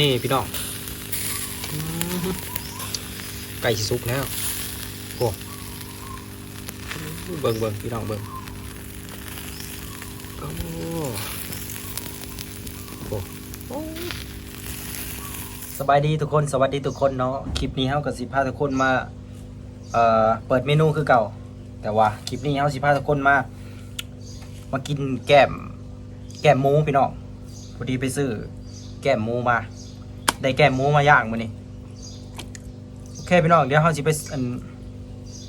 นี่พี่น้องไก่สิสุกแล้วโอ้เบิ่งเบิ่งพี่น้องเบิ่งโอ้โอ้โอ้สบายดีทุกคนสวัสดีทุกคนเนาะคลิปนี้เฮากับสิพาทุกคนมาเอ่อเปิดเมนูคือเก่า แต่ว่าคลิปนี้เฮาสิพาทุกคนมา มากินแก้ม แก้มหมูพี่น้องพอดีไปซื้อแก้มหมูมา ได้แก้มหมูมาย่างมื้อนี้โอเคพี่น้องเดี๋ยวเฮาสิไปอัน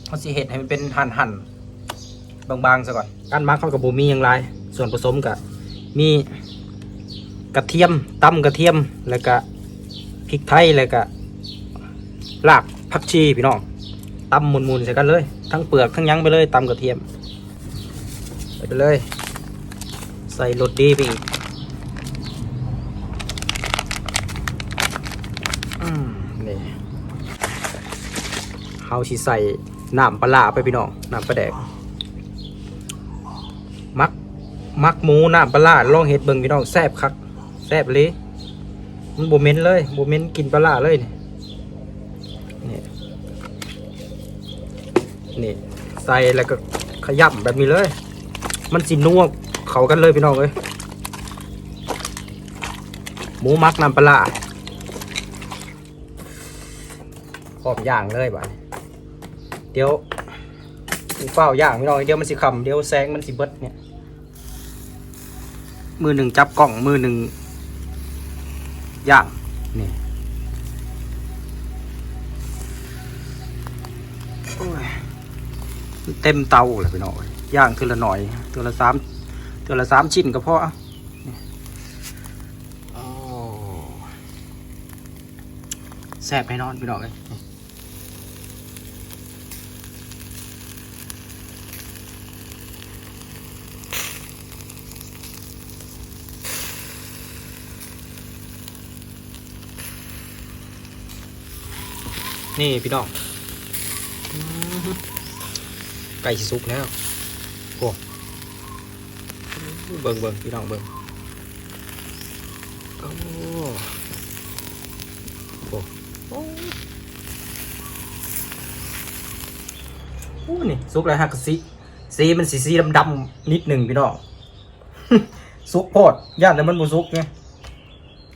เฮาสิเฮ็ดให้มันเป็นหั่นหันๆบางๆซะก่อนการมักเขากับบ่มีหยังหลายส่วนผสมก็มีกระเทียมตำกระเทียมแล้วก็พริกไทยแล้วก็รากผักชีพี่น้องตำมุนๆใส่กันเลย ทั้งเปลือกทั้งยังไปเลยตำกระเทียมไปเลย ใส่รสดีไปอีก อืม นี่เฮาสิใส่น้ำปลาร้าไปพี่น้องน้ำปลาแดกมักมักหมูน้ำปลาร้าลองเฮ็ดเบิ่งพี่น้องแซ่บคักแซ่บเลยมันบ่เม็นเลยบ่เม็นกินปลาร้าเลยนี่นี่นี่ใส่แล้วก็ขยำแบบนี้เลย มันสินัวเข้ากันเลยพี่น้องเอ้ยหมูมักน้ำปลาร้า พร้อมย่างเลยบ่านี้เดี๋ยวเฝ้าย่างไม่น้อยเดี๋ยวมันสิคำเดี๋ยวแสงมันสิเบิดเนี่ย มือหนึ่งจับกล่องมือหนึ่งย่างนี่โอ้ยเต็มเตาเลยพี่น้อยย่างเทือละหน่อยเทือละสามเทือละสามชิ้นก็พอเอานี่โอ้แซ่บแน่นอนพี่น้องเลย นี่พี่น้องไก่สิสุกแล้วโอ้เบิ่งเบิ่งพี่น้องเบิ่งโอ้โอ้โอ้นี่สุกแล้วฮะกสีสีมันสีสีดำๆนิดหนึ่งพี่น้องสุกโพดย่านแต่มันบ่สุกไง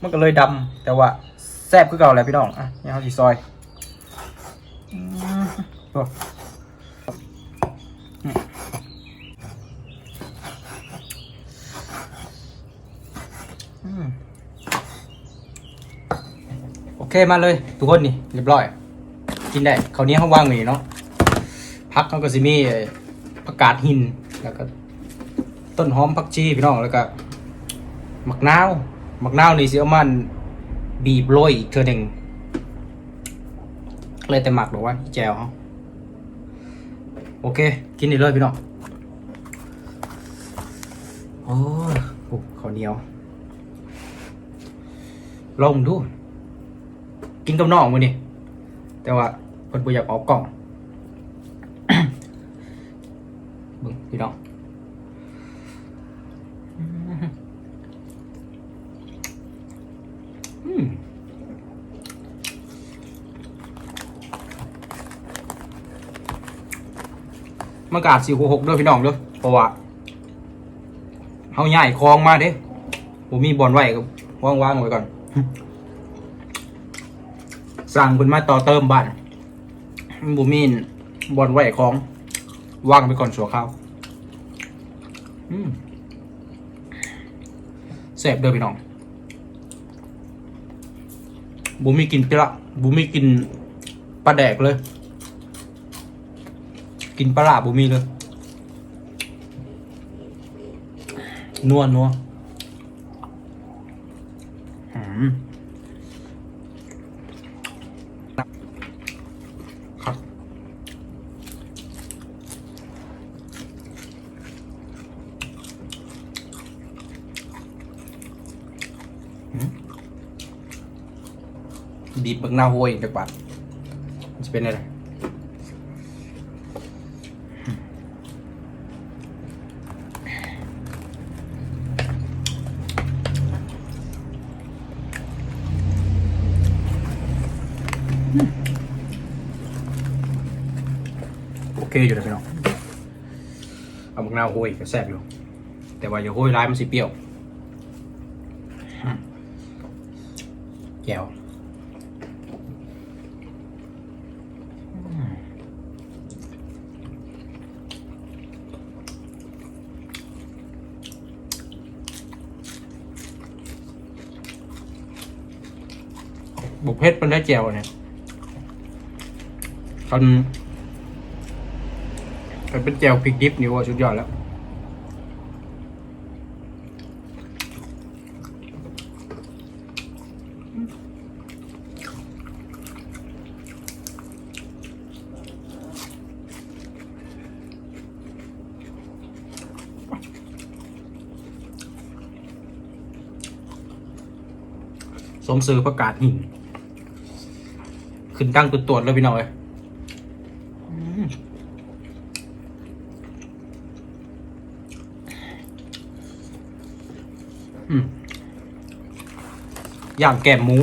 มันก็เลยดำแต่ว่าแซ่บคือเก่าแหละพี่น้องอะนี่ยเฮาสิซอย โอ้อืมโอเคมาเลย ทุกคนนี่เรียบร้อย กินได้คราวนี้เขาว่างนี่เนาะพักเขาก็สิมีผักกาดหินแล้วก็ต้นหอมผักชีพี่น้องแล้วก็มะนาวมะนาวนี่สิเอามันบีบโรยอีกเทื่อหนึ่ง เลยแต่หมักหรอว่าแจวโอเค กินนี่เลยพี่น้องโอ้โอ้ข้าวเหนียว ลองดู กินกับน้องมือนี่แต่ว่าเพิ่นบ่อยากออกกล่อง บึงพี่น้อง มันกอาจสี่หกเด้อพี่น้องด้อเพราะว่าเฮาใหญ่คลองมาเด้ผมมีบอลไว้ก็ว่างๆไว้ก่อน สั่งเพิ่นมาต่อเติมบ้านบ่มีบอลไว้ของว่างไปก่อนชั่วคราวอืมแซ่บเด้อพี่น้องบ่มีกินปลาบ่มีกินปลาแดกเลย กินปลาร้าบุมีเลย นัวนัวอืมครับอืมบีบบักหน้าห้วยอีกจักบาทมันจะเป็นอะไร เคอยู่เลยพี่น้องเอามะนาวโหยก็แซ่บอยู่ แต่ว่าอย่าโหยร้ายมันสิเปรี้ยวแก้วบุกเพชรมันได้แจวเนี่ยตอน มันเป็นแจวพริกดิบนี่ว่าสุดยอดแล้ว สมซื้อประกาศหิน ขึ้นตั้งตัวตรวจเลยพี่น้อยอืมอืม อย่างแกมหมู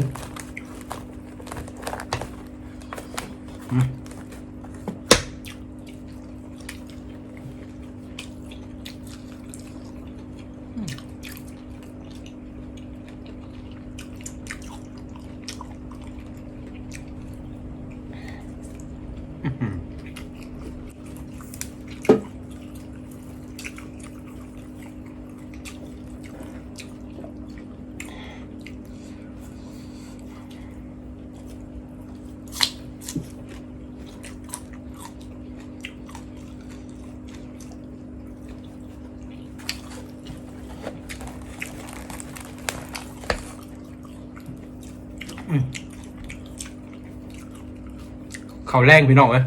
เขาแรงพี่น้องเอ้ย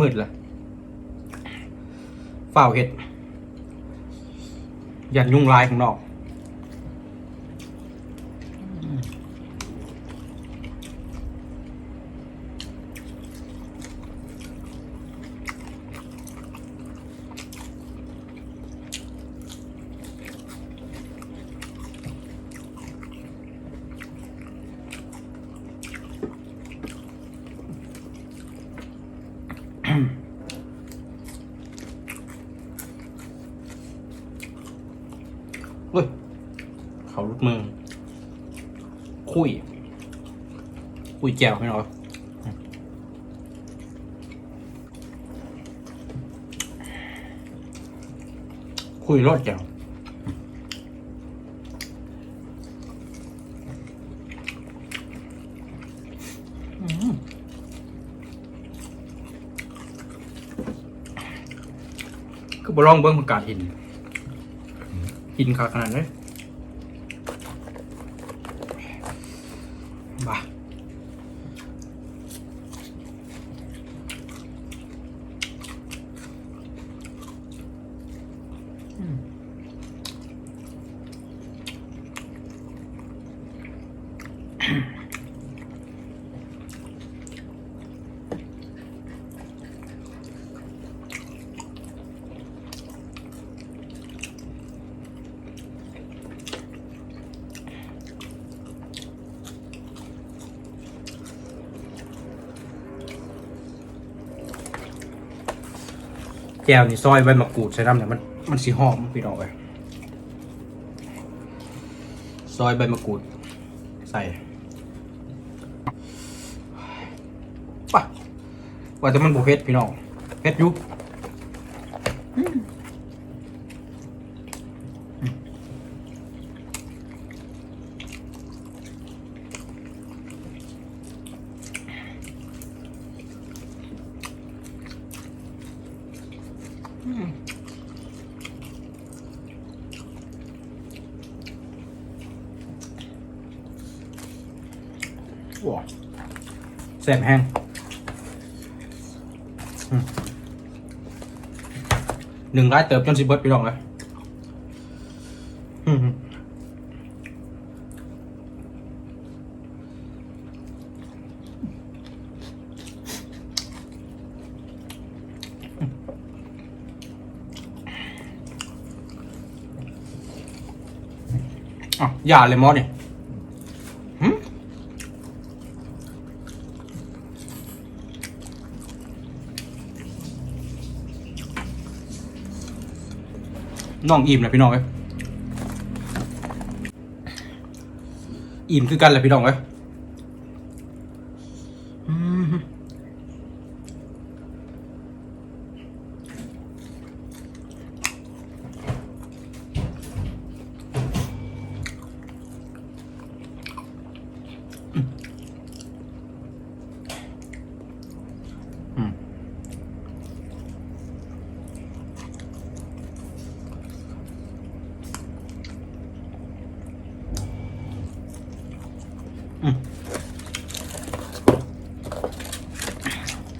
มืดละฝ้าเห็ดยันยุ่งลายของนอก ฮ้ย เขาลุดมือ คุย คุยแจวให้หน่อยคุยรอดแจวอืมก็บลองเบิ้งประกาศหิน กินขาขนาดเลยบ้า แก้วนี่ซอยใบมะกรูดใส่น้ำเนี่ยมันมันสีหอมพี่น้องเลยซอยใบมะกรูด ใส่ป่ะว่าแต่มันบุเพ็ดพี่น้องเพ็ดยุ ว้าแซ่บแห้งหนึ่งร้ายเติบจนสิเบิดพี่น้องเลยอืมอะอย่าเลยมอสเนี่ย น้องอิ่มนะพี่น้องเอ้ยอิ่มคือกันแหละพี่น้องเอ้ย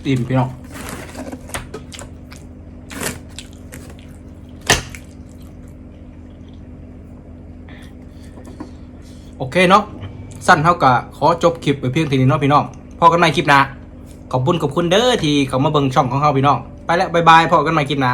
อิ่มพี่น้องโอเคเนาะสั้นเท่ากับขอจบคลิปไปเพียงเท่านี้เนาะพี่น้องพอกันใหม่คลิปหน้าขอบคุณขอบคุณเด้อที่เขามาเบิ่งช่องของเขาพี่น้อง ไปแล้วบายบายพอกันใหม่คลิปหน้า